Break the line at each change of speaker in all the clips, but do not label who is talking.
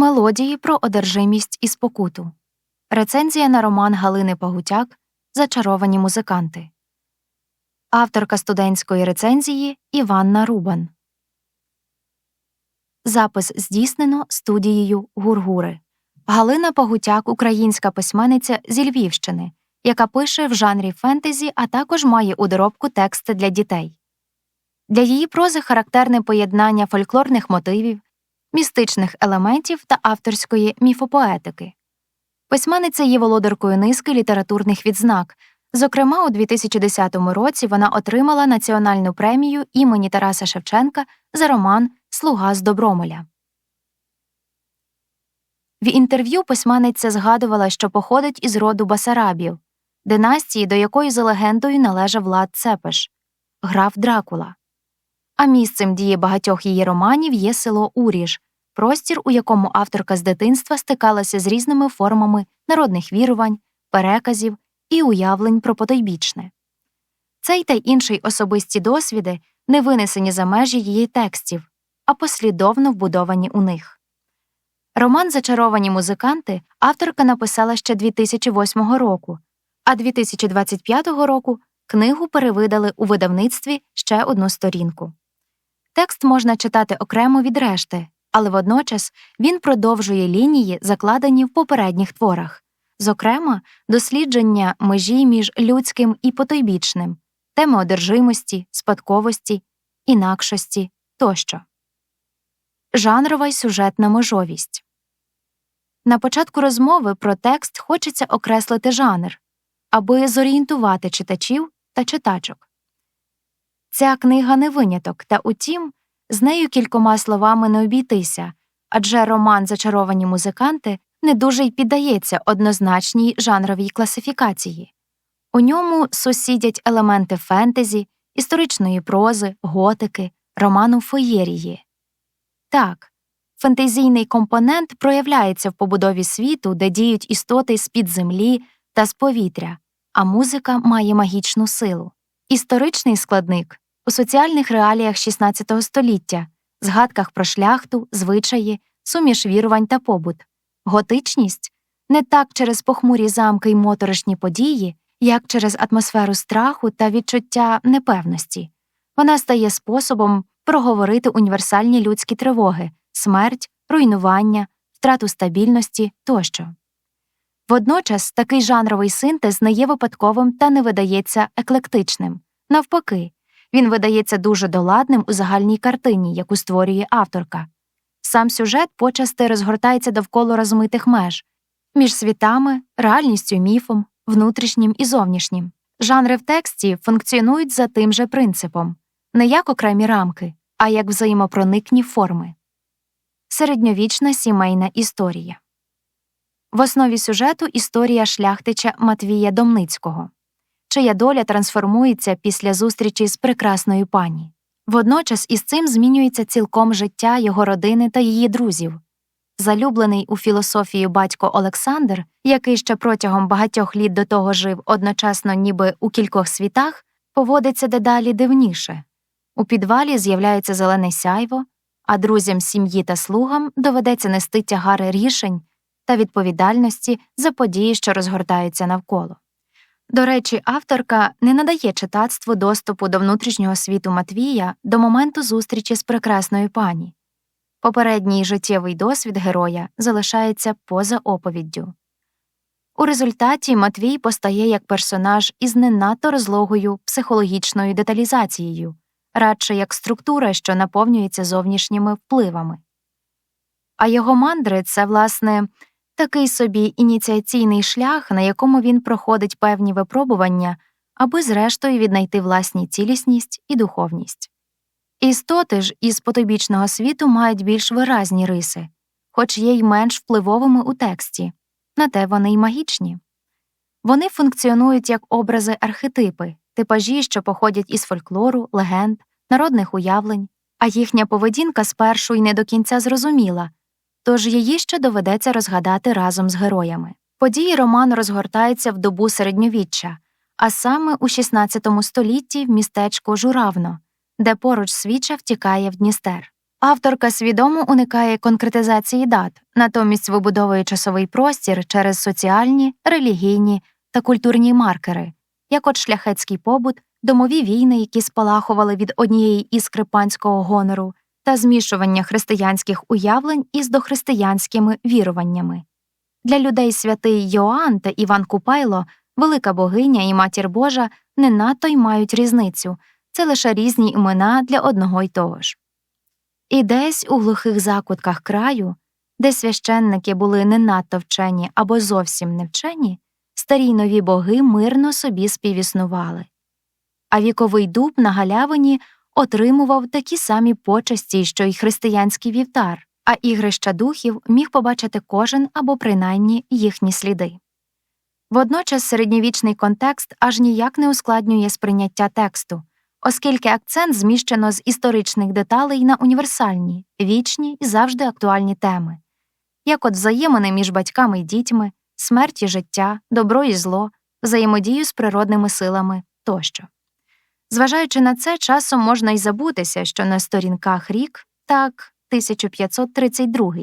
Мелодії про одержимість і спокуту. Рецензія на роман Галини Пагутяк Зачаровані музиканти. Авторка студентської рецензії Іванна Рубан. Запис здійснено студією Гургури. Галина Пагутяк українська письменниця зі Львівщини, яка пише в жанрі фентезі, а також має у доробку тексти для дітей. Для її прози характерне поєднання фольклорних мотивів, містичних елементів та авторської міфопоетики. Письменниця є володаркою низки літературних відзнак. Зокрема, у 2010 році вона отримала національну премію імені Тараса Шевченка за роман Слуга з Добромоля. В інтерв'ю письменниця згадувала, що походить із роду Басарабів, династії, до якої за легендою належав Влад Цепеш, граф Дракула. А місцем дії багатьох її романів є село Уріж, простір, у якому авторка з дитинства стикалася з різними формами народних вірувань, переказів і уявлень про потойбічне. Цей та інший особисті досвіди не винесені за межі її текстів, а послідовно вбудовані у них. Роман Зачаровані музиканти авторка написала ще 2008 року, а 2025 року книгу перевидали у видавництві ще одну сторінку. Текст можна читати окремо від решти, але водночас він продовжує лінії, закладені в попередніх творах, зокрема, дослідження межі між людським і потойбічним, теми одержимості, спадковості, інакшості тощо. Жанрова й сюжетна межовість. На початку розмови про текст хочеться окреслити жанр, аби зорієнтувати читачів та читачок. Ця книга не виняток, та утім, з нею кількома словами не обійтися, адже роман Зачаровані музиканти не дуже й піддається однозначній жанровій класифікації. У ньому сусідять елементи фентезі, історичної прози, готики, роману феєрії. Так, фентезійний компонент проявляється в побудові світу, де діють істоти з під землі та з повітря, а музика має магічну силу. Історичний складник у соціальних реаліях XVI століття, згадках про шляхту, звичаї, суміш вірувань та побут, готичність не так через похмурі замки й моторошні події, як через атмосферу страху та відчуття непевності. Вона стає способом проговорити універсальні людські тривоги, смерть, руйнування, втрату стабільності тощо. Водночас такий жанровий синтез не є випадковим та не видається еклектичним. Навпаки, він видається дуже доладним у загальній картині, яку створює авторка. Сам сюжет почасти розгортається довкола розмитих меж між світами, реальністю, міфом, внутрішнім і зовнішнім. Жанри в тексті функціонують за тим же принципом не як окремі рамки, а як взаємопроникні форми. Середньовічна сімейна історія. В основі сюжету історія шляхтича Матвія Домницького, чия доля трансформується після зустрічі з прекрасною пані. Водночас із цим змінюється цілком життя його родини та її друзів. Залюблений у філософію батько Олександр, який ще протягом багатьох літ до того жив одночасно ніби у кількох світах, поводиться дедалі дивніше. У підвалі з'являється зелене сяйво, а друзям сім'ї та слугам доведеться нести тягари рішень та відповідальності за події, що розгортаються навколо. До речі, авторка не надає читацтву доступу до внутрішнього світу Матвія до моменту зустрічі з прекрасною пані. Попередній життєвий досвід героя залишається поза оповіддю. У результаті Матвій постає як персонаж із не надто розлогою психологічною деталізацією, радше як структура, що наповнюється зовнішніми впливами. А його мандри це, власне, такий собі ініціаційний шлях, на якому він проходить певні випробування, аби зрештою віднайти власні цілісність і духовність. Істоти ж із потойбічного світу мають більш виразні риси, хоч є й менш впливовими у тексті, на те вони й магічні. Вони функціонують як образи архетипи, типажі, що походять із фольклору, легенд, народних уявлень, а їхня поведінка спершу й не до кінця зрозуміла, тож її ще доведеться розгадати разом з героями. Події роману розгортаються в добу середньовіччя, а саме у XVI столітті в містечку Журавно, де поруч свіча втікає в Дністер. Авторка свідомо уникає конкретизації дат, натомість вибудовує часовий простір через соціальні, релігійні та культурні маркери, як от шляхетський побут, домові війни, які спалахували від однієї іскри панського гонору, та змішування християнських уявлень із дохристиянськими віруваннями. Для людей святий Йоанн та Іван Купайло, велика богиня і матір Божа, не надто й мають різницю це лише різні імена для одного й того ж. І десь у глухих закутках краю, де священники були не надто вчені або зовсім не вчені, старі й нові боги мирно собі співіснували. А віковий дуб на галявині отримував такі самі почесті, що й християнський вівтар, а ігрища духів міг побачити кожен або принаймні їхні сліди. Водночас середньовічний контекст аж ніяк не ускладнює сприйняття тексту, оскільки акцент зміщено з історичних деталей на універсальні, вічні і завжди актуальні теми, як от взаємини між батьками і дітьми, смерть і життя, добро і зло, взаємодію з природними силами тощо. Зважаючи на це, часом можна й забутися, що на сторінках рік так 1532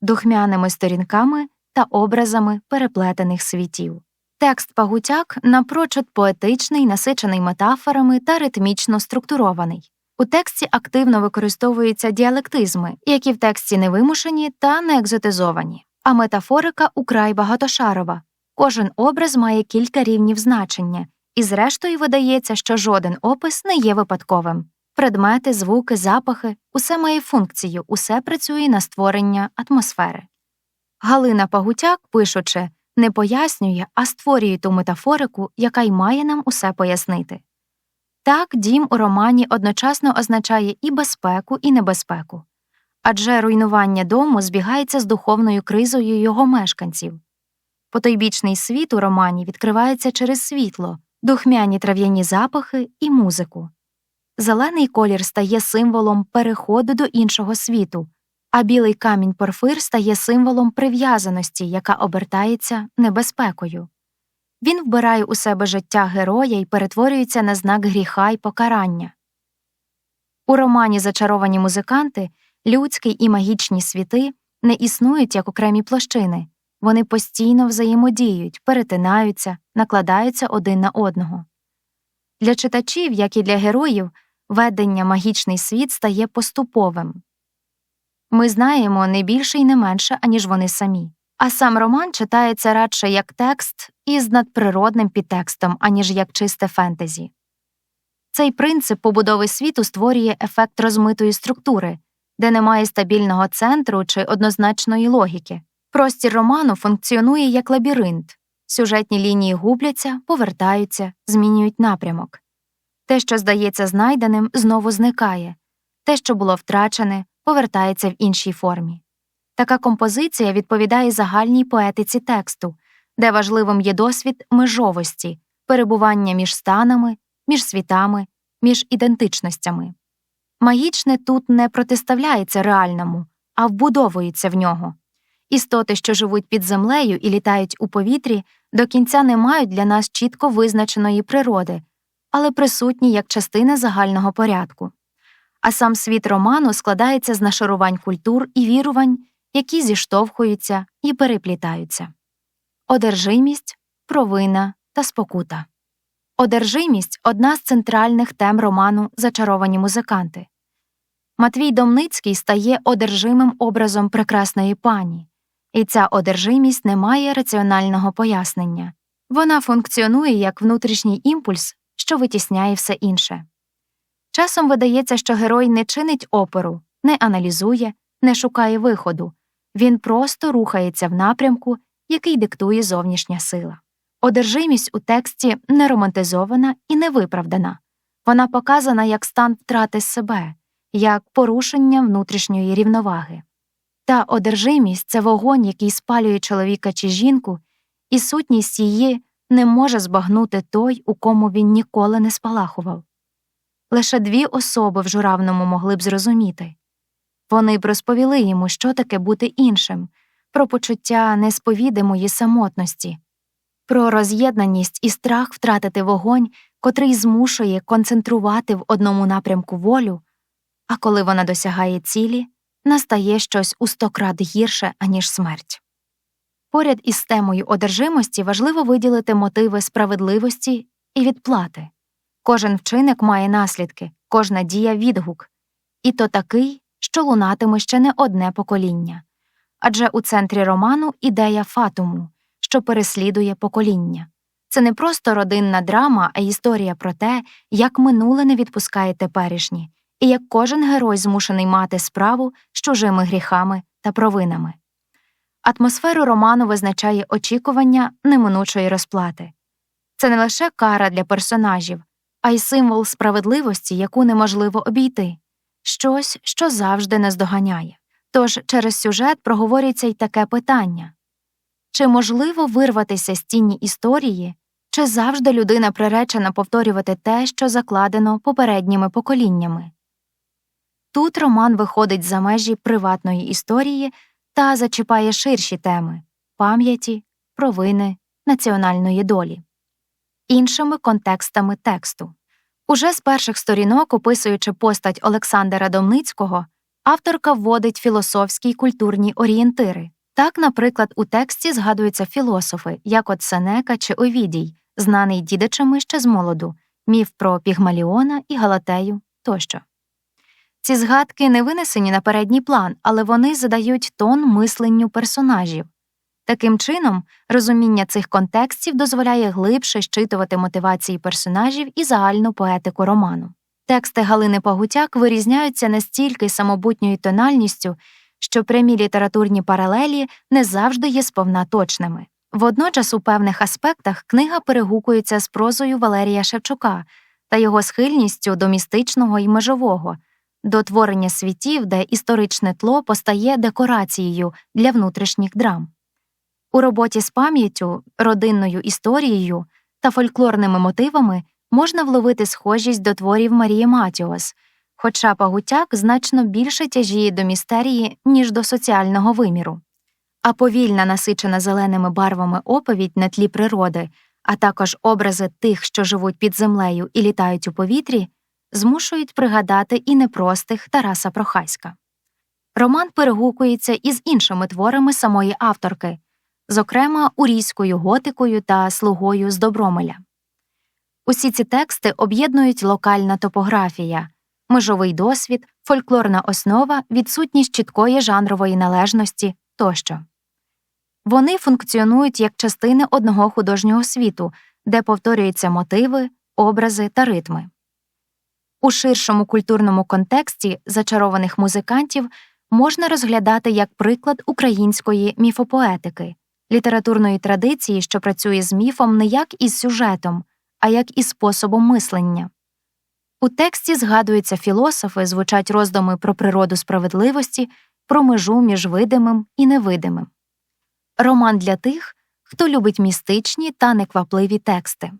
духмяними сторінками та образами переплетених світів. Текст пагутяк напрочуд поетичний, насичений метафорами та ритмічно структурований. У тексті активно використовуються діалектизми, які в тексті не вимушені та не екзотизовані, а метафорика украй багатошарова. Кожен образ має кілька рівнів значення, і зрештою видається, що жоден опис не є випадковим. Предмети, звуки, запахи усе має функцію, усе працює на створення атмосфери. Галина Пагутяк, пишучи, не пояснює, а створює ту метафорику, яка й має нам усе пояснити. Так, дім у романі одночасно означає і безпеку, і небезпеку, адже руйнування дому збігається з духовною кризою його мешканців. Потойбічний світ у романі відкривається через світло, духмяні трав'яні запахи і музику. Зелений колір стає символом переходу до іншого світу, а білий камінь порфир стає символом прив'язаності, яка обертається небезпекою. Він вбирає у себе життя героя і перетворюється на знак гріха й покарання. У романі Зачаровані музиканти людські і магічні світи не існують як окремі площини, вони постійно взаємодіють, перетинаються, накладаються один на одного. Для читачів, як і для героїв, ведення магічний світ стає поступовим. Ми знаємо не більше і не менше, аніж вони самі. А сам роман читається радше як текст із надприродним підтекстом, аніж як чисте фентезі. Цей принцип побудови світу створює ефект розмитої структури, де немає стабільного центру чи однозначної логіки. Простір роману функціонує як лабіринт, сюжетні лінії губляться, повертаються, змінюють напрямок. Те, що здається знайденим, знову зникає, те, що було втрачене, повертається в іншій формі. Така композиція відповідає загальній поетиці тексту, де важливим є досвід межовості, перебування між станами, між світами, між ідентичностями. Магічне тут не протиставляється реальному, а вбудовується в нього. Істоти, що живуть під землею і літають у повітрі, до кінця не мають для нас чітко визначеної природи, але присутні як частина загального порядку. А сам світ роману складається з нашарувань культур і вірувань, які зіштовхуються і переплітаються. Одержимість, провина та спокута. Одержимість одна з центральних тем роману Зачаровані музиканти. Матвій Домницький стає одержимим образом прекрасної пані, і ця одержимість не має раціонального пояснення. Вона функціонує як внутрішній імпульс, що витісняє все інше. Часом видається, що герой не чинить опору, не аналізує, не шукає виходу, він просто рухається в напрямку, який диктує зовнішня сила. Одержимість у тексті не романтизована і не виправдана, вона показана як стан втрати себе, як порушення внутрішньої рівноваги. Та одержимість це вогонь, який спалює чоловіка чи жінку, і сутність її не може збагнути той, у кому він ніколи не спалахував. Лише дві особи в журавному могли б зрозуміти вони б розповіли йому, що таке бути іншим, про почуття несповідимої самотності, про роз'єднаність і страх втратити вогонь, котрий змушує концентрувати в одному напрямку волю, а коли вона досягає цілі, настає щось у сто крат гірше, аніж смерть. Поряд із темою одержимості важливо виділити мотиви справедливості і відплати. Кожен вчинок має наслідки, кожна дія відгук, і то такий, що лунатиме ще не одне покоління. Адже у центрі роману ідея фатуму, що переслідує покоління. Це не просто родинна драма, а історія про те, як минуле не відпускає теперішнє, і як кожен герой змушений мати справу з чужими гріхами та провинами. Атмосферу роману визначає очікування неминучої розплати. Це не лише кара для персонажів, а й символ справедливості, яку неможливо обійти, щось, що завжди наздоганяє. Тож через сюжет проговорюється й таке питання чи можливо вирватися з тіні історії, чи завжди людина приречена повторювати те, що закладено попередніми поколіннями? Тут роман виходить за межі приватної історії та зачіпає ширші теми пам'яті, провини, національної долі, іншими контекстами тексту. Уже з перших сторінок, описуючи постать Олександра Домницького, авторка вводить філософські й культурні орієнтири. Так, наприклад, у тексті згадуються філософи, як от Сенека чи Овідій, знаний дідичами ще з молоду, міф про Пігмаліона і Галатею тощо. Ці згадки не винесені на передній план, але вони задають тон мисленню персонажів. Таким чином, розуміння цих контекстів дозволяє глибше щитувати мотивації персонажів і загальну поетику роману. Тексти Галини Пагутяк вирізняються настільки самобутньою тональністю, що прямі літературні паралелі не завжди є сповна точними. Водночас, у певних аспектах книга перегукується з прозою Валерія Шевчука та його схильністю до містичного і межового, до творення світів, де історичне тло постає декорацією для внутрішніх драм. У роботі з пам'яттю, родинною історією та фольклорними мотивами можна вловити схожість до творів Марії Матіос, хоча Пагутяк значно більше тяжіє до містерії, ніж до соціального виміру. А повільна, насичена зеленими барвами оповідь на тлі природи, а також образи тих, що живуть під землею і літають у повітрі, змушують пригадати і непростих Тараса Прохаська. Роман перегукується із іншими творами самої авторки, зокрема урійською готикою та слугою з Добромеля. Усі ці тексти об'єднують локальна топографія, межовий досвід, фольклорна основа, відсутність чіткої жанрової належності тощо. Вони функціонують як частини одного художнього світу, де повторюються мотиви, образи та ритми. У ширшому культурному контексті зачарованих музикантів можна розглядати як приклад української міфопоетики, літературної традиції, що працює з міфом не як із сюжетом, а як із способом мислення. У тексті згадуються філософи, звучать роздуми про природу справедливості, про межу між видимим і невидимим. Роман для тих, хто любить містичні та неквапливі тексти.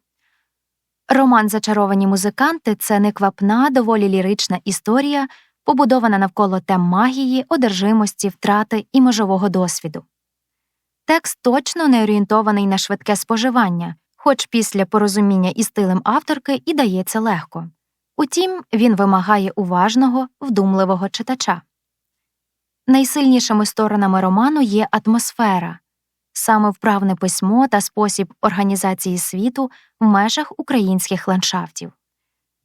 Роман Зачаровані музиканти це неквапна, доволі лірична історія, побудована навколо тем магії, одержимості, втрати і межового досвіду. Текст точно не орієнтований на швидке споживання, хоч після порозуміння із стилем авторки і дається легко. Утім, він вимагає уважного, вдумливого читача. Найсильнішими сторонами роману є атмосфера, саме вправне письмо та спосіб організації світу в межах українських ландшафтів.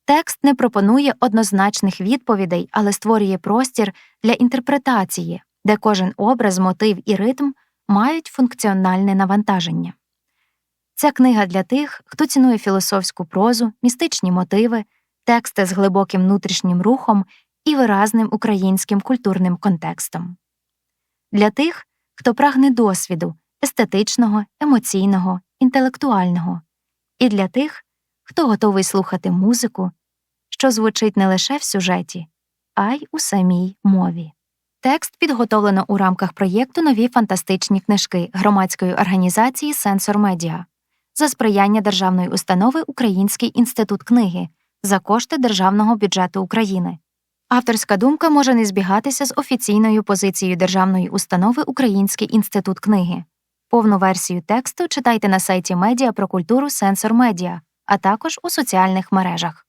Текст не пропонує однозначних відповідей, але створює простір для інтерпретації, де кожен образ, мотив і ритм мають функціональне навантаження. Ця книга для тих, хто цінує філософську прозу, містичні мотиви, тексти з глибоким внутрішнім рухом і виразним українським культурним контекстом. Для тих, хто прагне досвіду естетичного, емоційного, інтелектуального, і для тих, хто готовий слухати музику, що звучить не лише в сюжеті, а й у самій мові. Текст підготовлено у рамках проєкту Нові фантастичні книжки громадської організації Сенсор Медіа за сприяння державної установи Український інститут книги за кошти Державного бюджету України. Авторська думка може не збігатися з офіційною позицією державної установи Український інститут книги. Повну версію тексту читайте на сайті Медіа про культуру Сенсор Медіа, а також у соціальних мережах.